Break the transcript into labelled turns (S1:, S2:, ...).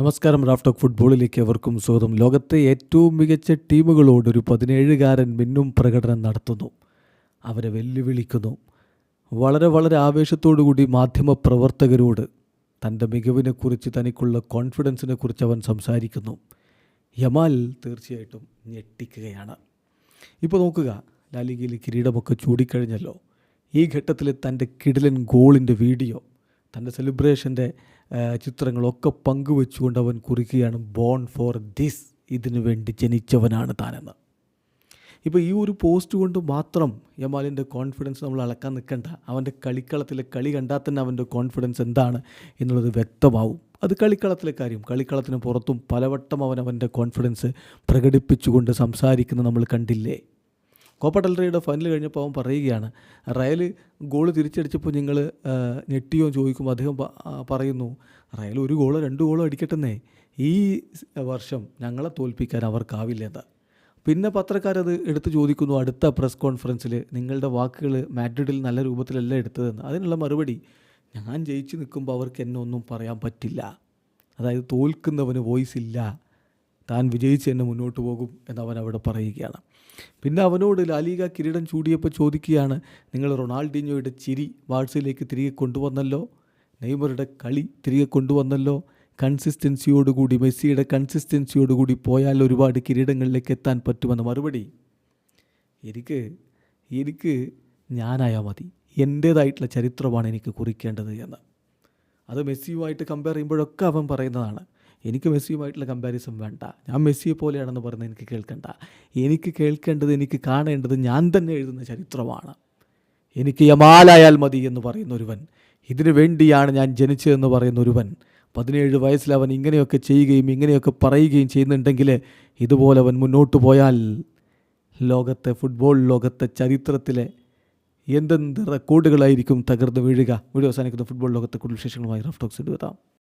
S1: നമസ്കാരം റാഫ്റ്റോക്ക് ഫുട്ബോളിലേക്ക് എവർക്കും സ്വാഗതം. ലോകത്തെ ഏറ്റവും മികച്ച ടീമുകളോട് ഒരു പതിനേഴുകാരൻ മിന്നും പ്രകടനം നടത്തുന്നു. അവരെ വെല്ലുവിളിക്കുന്നു. വളരെ വളരെ ആവേശത്തോടു കൂടി മാധ്യമ പ്രവർത്തകരോട് തന്റെ മികവിനെക്കുറിച്ച് തനിക്കുള്ള കോൺഫിഡൻസിനെ കുറിച്ച് അവൻ സംസാരിക്കുന്നു. യമാൽ തീർച്ചയായിട്ടും ഞെട്ടിക്കുകയാണ്. ഇപ്പോൾ നോക്കുക ലാലിഗയിൽ കിരീടമൊക്കെ ചൂടിക്കഴിഞ്ഞല്ലോ. ഈ ഘട്ടത്തിൽ തന്റെ കിടിലൻ ഗോളിന്റെ വീഡിയോ തന്റെ സെലിബ്രേഷന്റെ ചിത്രങ്ങളൊക്കെ പങ്കുവെച്ചുകൊണ്ട് അവൻ കുറിക്കുകയാണ് ബോൺ ഫോർ ദിസ് ഇതിനു വേണ്ടി ജനിച്ചവനാണ് താനെന്ന്. ഇപ്പോൾ ഈ ഒരു പോസ്റ്റ് കൊണ്ട് മാത്രം യമാലിന്റെ കോൺഫിഡൻസ് നമ്മൾ അളക്കാൻ നിൽക്കണ്ട. അവന്റെ കളിക്കളത്തിലെ കളി കണ്ടാൽ തന്നെ അവന്റെ കോൺഫിഡൻസ് എന്താണ് എന്നുള്ളത് വ്യക്തമാവും. അത് കളിക്കളത്തിലെ കാര്യം. കളിക്കളത്തിന് പുറത്തും പലവട്ടം അവൻ അവന്റെ കോൺഫിഡൻസ് പ്രകടിപ്പിച്ചുകൊണ്ട് സംസാരിക്കുന്നത് നമ്മൾ കണ്ടില്ലേ? കോപ്പ ഡെൽറിയുടെ ഫൈനൽ കഴിഞ്ഞപ്പോൾ അവൻ പറയുകയാണ് റയൽ ഗോൾ തിരിച്ചടിച്ചപ്പോൾ നിങ്ങൾ ഞെട്ടിയോ? ചോദിക്കുമ്പോൾ അദ്ദേഹം പറയുന്നു റയൽ ഒരു ഗോളോ രണ്ട് ഗോളോ അടിക്കട്ടെന്നേ. ഈ വർഷം ഞങ്ങളെ തോൽപ്പിക്കാൻ അവർക്കാവില്ലെന്ന് പിന്നെ പത്രക്കാരത് എടുത്ത് ചോദിക്കുന്നു അടുത്ത പ്രസ് കോൺഫറൻസിൽ നിങ്ങളുടെ വാക്കുകൾ മാഡ്രിഡിൽ നല്ല രൂപത്തിലല്ല എടുത്തതെന്ന്. അതിനുള്ള മറുപടി ഞാൻ ജയിച്ചു നിൽക്കുമ്പോൾ അവർക്ക് എന്നെ ഒന്നും പറയാൻ പറ്റില്ല. അതായത് തോൽക്കുന്നവന് വോയിസ് ഇല്ല. താൻ വിജയിച്ച് തന്നെ മുന്നോട്ട് പോകും എന്ന് അവൻ അവിടെ പറയുകയാണ്. പിന്നെ അവനോട് ലാലിക കിരീടം ചൂടിയപ്പോൾ ചോദിക്കുകയാണ് നിങ്ങൾ റൊണാൾഡിനോയുടെ ചിരി വാട്സിലേക്ക് തിരികെ കൊണ്ടുവന്നല്ലോ? നെയ്മറുടെ കളി തിരികെ കൊണ്ടുവന്നല്ലോ? കൺസിസ്റ്റൻസിയോടുകൂടി മെസ്സിയുടെ കൺസിസ്റ്റൻസിയോടുകൂടി പോയാൽ ഒരുപാട് കിരീടങ്ങളിലേക്ക് എത്താൻ പറ്റുമെന്ന മറുപടി എനിക്ക് എനിക്ക് ഞാനായാൽ മതി. എന്റേതായിട്ടുള്ള ചരിത്രമാണ് എനിക്ക് കുറിക്കേണ്ടത് എന്ന്. അത് മെസ്സിയുമായിട്ട് കമ്പയർ ചെയ്യുമ്പോഴൊക്കെ അവൻ പറയുന്നതാണ് എനിക്ക് മെസ്സിയുമായിട്ടുള്ള കമ്പാരിസൺ വേണ്ട. ഞാൻ മെസ്സിയെ പോലെയാണെന്ന് പറയുന്നത് എനിക്ക് കേൾക്കണ്ട. എനിക്ക് കേൾക്കേണ്ടത് എനിക്ക് കാണേണ്ടത് ഞാൻ തന്നെ എഴുതുന്ന ചരിത്രമാണ്. എനിക്ക് യമാലായാൽ മതി എന്ന് പറയുന്ന ഒരുവൻ ഇതിനു വേണ്ടിയാണ് ഞാൻ ജനിച്ചതെന്ന് പറയുന്ന ഒരുവൻ പതിനേഴ് വയസ്സിൽ അവൻ ഇങ്ങനെയൊക്കെ ചെയ്യുകയും ഇങ്ങനെയൊക്കെ പറയുകയും ചെയ്യുന്നുണ്ടെങ്കിൽ ഇതുപോലെ അവൻ മുന്നോട്ട് പോയാൽ ലോകത്തെ ഫുട്ബോൾ ലോകത്തെ ചരിത്രത്തിലെ എന്തെന്ത് റെക്കോർഡുകളായിരിക്കും തകർന്ന് വീഴുക? വീഡിയോ അവസാനിക്കുന്ന ഫുട്ബോൾ ലോകത്തെ കൂടുതൽ വിശേഷങ്ങളുമായി റഫ് ടോക്സ്